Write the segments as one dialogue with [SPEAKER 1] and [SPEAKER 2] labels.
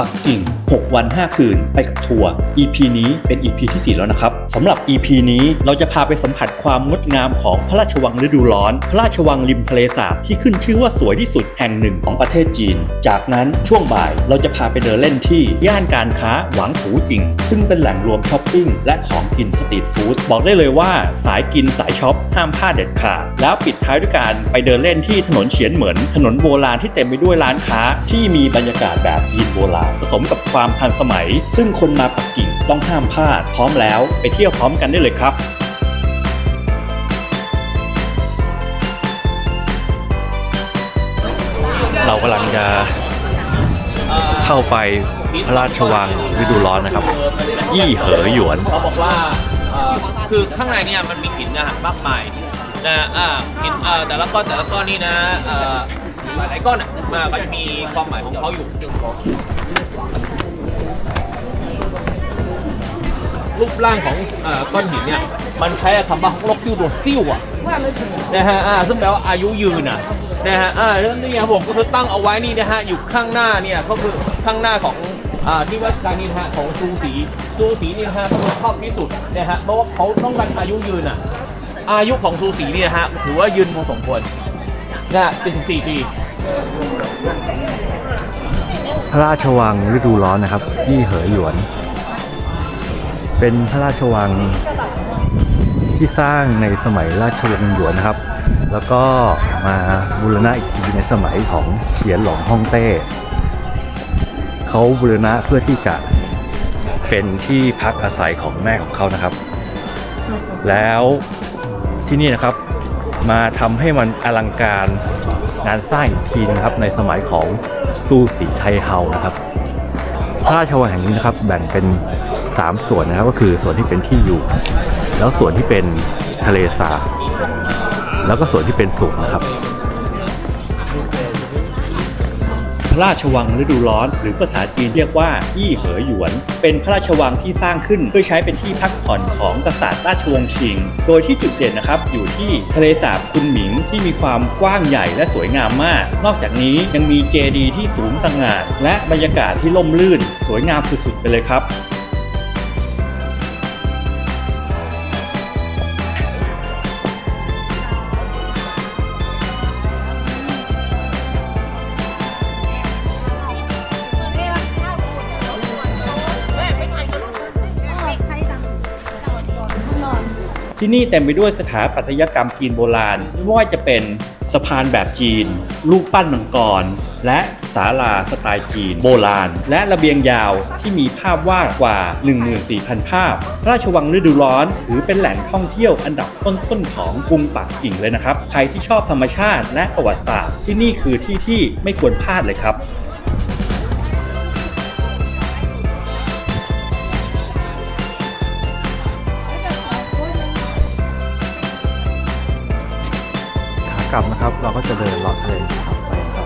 [SPEAKER 1] ปักกิ่ง 6 วัน 5 คืน ไปกับทัวร์ EP นี้เป็น EP ที่ 4 แล้วนะครับสำหรับ EP นี้เราจะพาไปสัมผัสความงดงามของพระราชวังฤดูร้อน พระราชวังริมทะเลสาบที่ขึ้นชื่อว่าสวยที่สุดแห่งหนึ่งของประเทศจีน จากนั้นช่วงบ่ายเราจะพาไปเดินเล่นที่ย่านการค้าหวังฝูจิง ซึ่งเป็นแหล่งรวมช้อปปิ้งและของกินสตรีทฟู้ดบอกได้เลยว่าสายกินสายช็อปห้ามพลาดเด็ดขาดแล้วปิดท้ายด้วยการไปเดินเล่นที่ถนนเฉียนเหมือน ถนนโบราณที่เต็มไปด้วยร้านค้าที่มีบรรยากาศแบบจีนโบราณผสมกับความทันสมัย ซึ่งคนมาปักกิ่งต้องห้ามพลาด พร้อมแล้วไปเที่ยวพร้อมกันได้เลยครับเรากำลังจะเข้าไปพระราชวังฤดูร้อนนะครับ ยี่เหอหยวน
[SPEAKER 2] เขาบอกว่าคือข้างในเนี่ยมันมีหินนะมากมายนะอ่าหินเอ่อแต่ละก้อนแต่ละก้อนนี่นะ หลายๆก้อนอะมาก็จะมีความหมายของเขาอยู่ รูปร่างของเอ่อก้อนหินเนี่ย มันใช้คำว่าลกซิ่วโดดซิ่วอะนะฮะอ่าซึ่งแปลว่าอายุยืนอะนะฮะอ่าเรื่องนี้ครับผมก็คือตั้งเอาไว้นี่นะฮะอยู่ข้างหน้าเนี่ยก็คือข้างหน้าของอ่าที่ว่าการนี้นะฮะของซูสีซูสีนี่นะฮะก็คือชอบที่สุดนะฮะเพราะว่าเขาต้องการอายุยืนอะอายุของซูสีนี่นะฮะถือว่ายืนพอสมควร นะฮะ74ปี
[SPEAKER 3] พระราชวังฤดูร้อนนะครับยี่เหอหยวน เป็นพระราชวังที่สร้างในสมัยราชวงศ์หยวนนะครับ แล้วก็มาบูรณะอีกทีในสมัยของเฉียนหลงฮ่องเต้ เขาบูรณะเพื่อที่จะเป็นที่พักอาศัยของแม่ของเขานะครับ แล้วที่นี่นะครับ มาทำให้มันอลังการงานสร้างอีกทีนะครับในสมัยของซูสีไทเฮานะครับพระราชวังแห่งนี้นะครับแบ่งเป็น 3 ส่วนนะครับก็คือส่วนที่เป็นที่อยู่ แล้วส่วนที่เป็นทะเลสาบแล้วก็ส่วนที่เป็นสวนนะครับ
[SPEAKER 1] ระราชวังฤดูร้อน หรือภาษาจีนเรียกว่ายี่เหอหยวน เป็นพระราชวังที่สร้างขึ้นเพื่อใช้เป็นที่พักผ่อนของกษัตริย์ราชวงศ์ชิง โดยที่จุดเด่นนะครับอยู่ที่ทะเลสาบคุนหมิงที่มีความกว้างใหญ่และสวยงามมาก นอกจากนี้ยังมีเจดีย์ที่สูงต่างงานและบรรยากาศที่ล่มลื่น สวยงามสุดๆไปเลยครับ ที่นี่เต็มไปด้วยสถาปัตยกรรมจีนโบราณไม่ว่าจะเป็นสะพานแบบจีน รูปปั้นมังกร และศาลาสไตล์จีนโบราณ และระเบียงยาวที่มีภาพวาดกว่า 14,000 ภาพพระราชวังฤดูร้อน ถือเป็นแหล่งท่องเที่ยวอันดับต้นๆของกรุงปักกิ่งเลยนะครับ ใครที่ชอบธรรมชาติและประวัติศาสตร์ที่นี่คือที่ที่ไม่ควรพลาดเลยครับ
[SPEAKER 3] ลับนะครับ เราก็จะเดินเลาะทะเลสาบไปนะค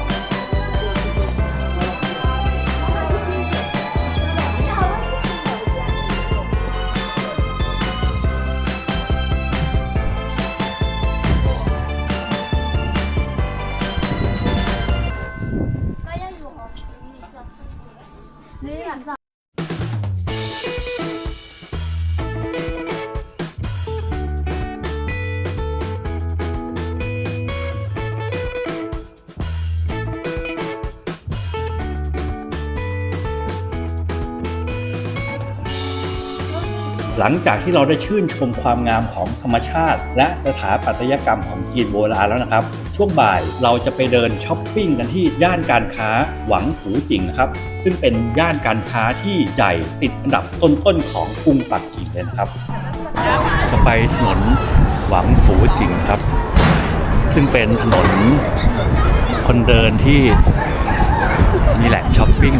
[SPEAKER 3] รับ
[SPEAKER 1] หลังจากที่เราได้ชื่นชมความงามของธรรมชาติ และสถาปัตยกรรมของจีนโบราณแล้วนะครับ ช่วงบ่ายเราจะไปเดินช้อปปิ้งกันที่ย่านการค้าหวังฝูจิงนะครับ ซึ่งเป็นย่านการค้าที่ใหญ่ติดอันดับต้นๆของกรุงปักกิ่งเลยนะครับ
[SPEAKER 3] จะไปถนนหวังฝูจิงครับ ซึ่งเป็นถนนคนเดินที่มีแหล่งช้อปปิ้ง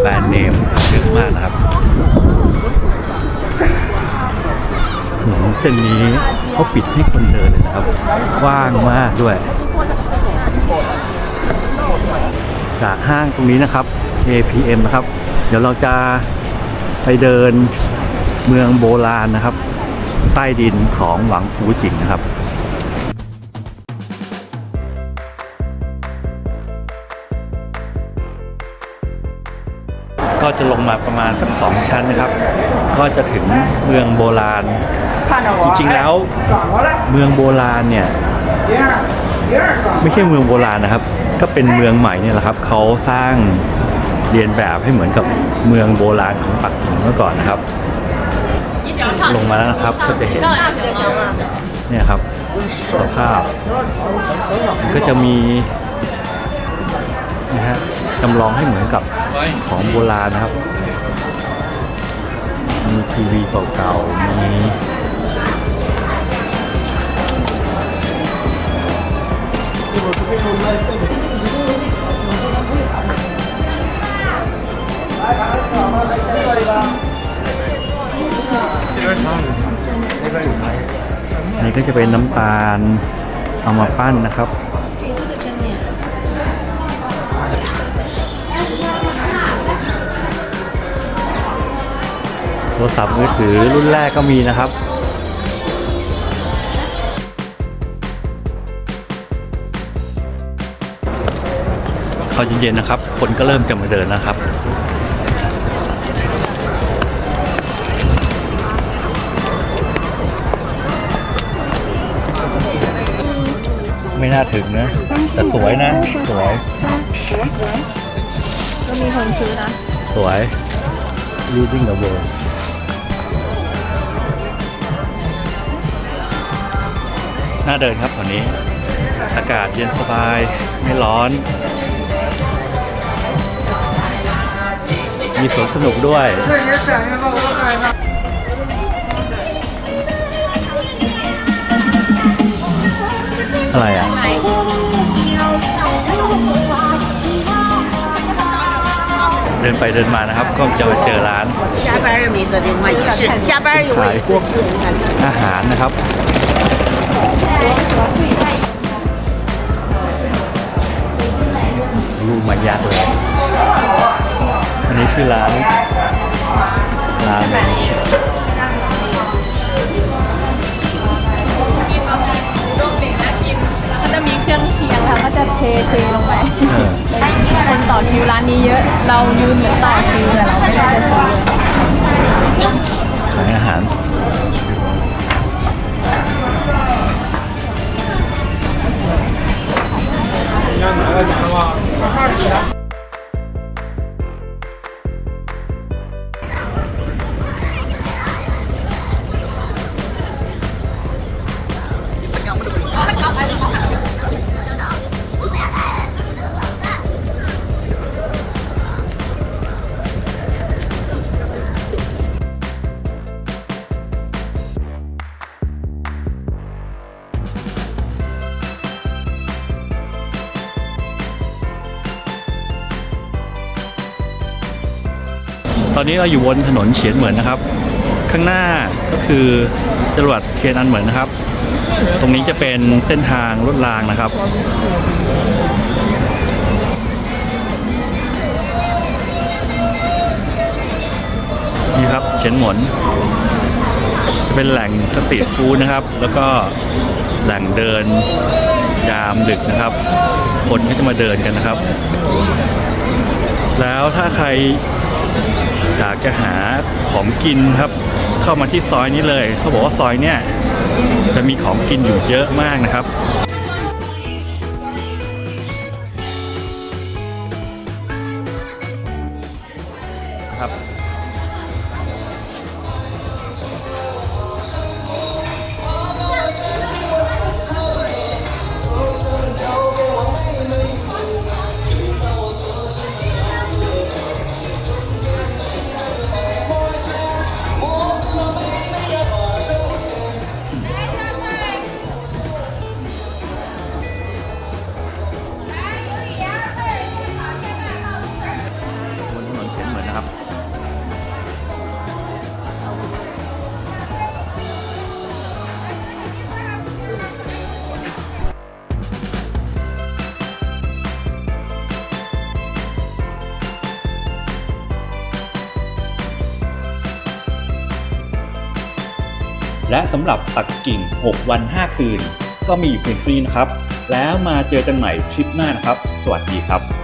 [SPEAKER 3] แบรนด์เนมเยอะมากนะครับ เส้นนี้เขาปิดให้คนเดินเลยนะครับกว้างมากด้วย จากห้างตรงนี้นะครับ APM นะครับ เดี๋ยวเราจะไปเดินเมืองโบราณนะครับ ใต้ดินของหวังฟูจิงนะครับ ก็จะลงมาประมาณสักสองชั้นนะครับ ก็จะถึงเมืองโบราณ จริงๆแล้วเมืองโบราณเนี่ยไม่ใช่เมืองโบราณนะครับ ก็เป็นเมืองใหม่เนี่ยแหละครับเขาสร้างเรียนแบบให้เหมือนกับเมืองโบราณของปักกิ่งเมื่อก่อนนะครับ ลงมาแล้วนะครับก็จะเห็นเนี่ยครับสภาพก็จะมีนะฮะ จำลองให้เหมือนกับของโบราณนะครับ มีทีวีเก่าๆ มีนี่ก็จะเป็นน้ำตาลเอามาปั้นนะครับ โทรศัพท์มือถือรุ่นแรกก็มีนะครับพอเย็นๆนะครับ คนก็เริ่มจะมาเดินนะครับไม่น่าถึงนะ แต่สวยนะ สวย
[SPEAKER 4] ก็มีคนซื้อนะ
[SPEAKER 3] สวย Leading the world น่าเดินครับวันนี้ อากาศเย็นสบาย ไม่ร้อน มีสวนสนุกด้วยอะไรอะเดินไปเดินมานะครับ ก็จะไปเจอร้านขายพวกอาหารนะครับ ลูกมายักษ์เลยอันนี้คือร้านร้านอะไร
[SPEAKER 5] ก็จะมีเครื่องเคียงแล้วก็จะเทเทลงไป
[SPEAKER 3] เออ
[SPEAKER 5] คนต่อคิวร้านนี้เยอะ เรายืนเหมือนต่อคิวแต่เราไม่ได้จะซื้อ
[SPEAKER 3] ขายอาหาร 三二十 ตอนนี้เราอยู่บนถนนเฉียนเหมือนนะครับ ข้างหน้าก็คือจรวดเทียนอันเหมือนนะครับ ตรงนี้จะเป็นเส้นทางรถรางนะครับนี่ครับเฉียนหมนจะเป็นแหล่งสตรีทฟู้ดนะครับ แล้วก็แหล่งเดินยามดึกนะครับ คนก็จะมาเดินกันนะครับ แล้วถ้าใคร อยากจะหาของกินครับ เข้ามาที่ซอยนี้เลย เขาบอกว่าซอยเนี่ยจะมีของกินอยู่เยอะมากนะครับครับ และสำหรับปักกิ่ง 6 วัน 5 คืน ก็มีอยู่เพียงเท่านี้นะครับ แล้วมาเจอกันใหม่ทริปหน้านะครับ สวัสดีครับ